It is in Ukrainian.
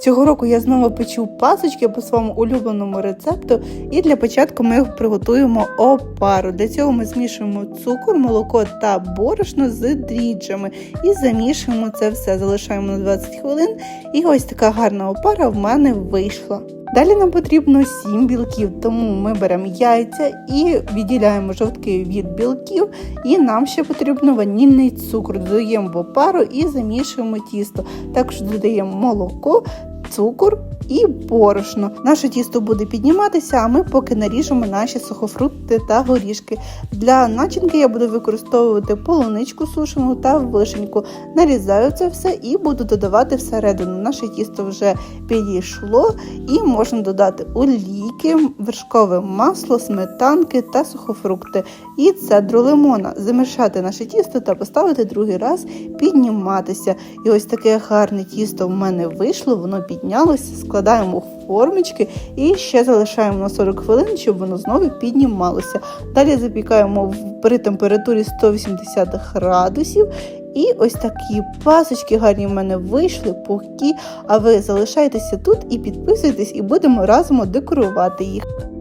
Цього року я знову печу пасочки по своєму улюбленому рецепту, і для початку ми приготуємо опару. Для цього ми змішуємо цукор, молоко та борошно з дріджами і замішуємо це все. Залишаємо на 20 хвилин. І ось така гарна опара в мене вийшла. Далі нам потрібно 7 білків, тому ми беремо яйця і відділяємо жовтки від білків. І нам ще потрібно ванільний цукор. Додаємо в опару і замішуємо тісто. Також додаємо молоко, цукор і борошно. Наше тісто буде підніматися, а ми поки наріжемо наші сухофрукти та горішки. Для начинки я буду використовувати полуничку сушену та вишеньку. Нарізаю це все і буду додавати всередину. Наше тісто вже підійшло і можна додати олійки, вершкове масло, сметанки та сухофрукти і цедру лимона. Замішати наше тісто та поставити другий раз підніматися. І ось таке гарне тісто в мене вийшло, воно піднялося, складаємо в формочки і ще залишаємо на 40 хвилин, щоб воно знову піднімалося. Далі запікаємо при температурі 180 градусів. І ось такі пасочки гарні в мене вийшли, пухкі. А ви залишайтеся тут і підписуйтесь, і будемо разом декорувати їх.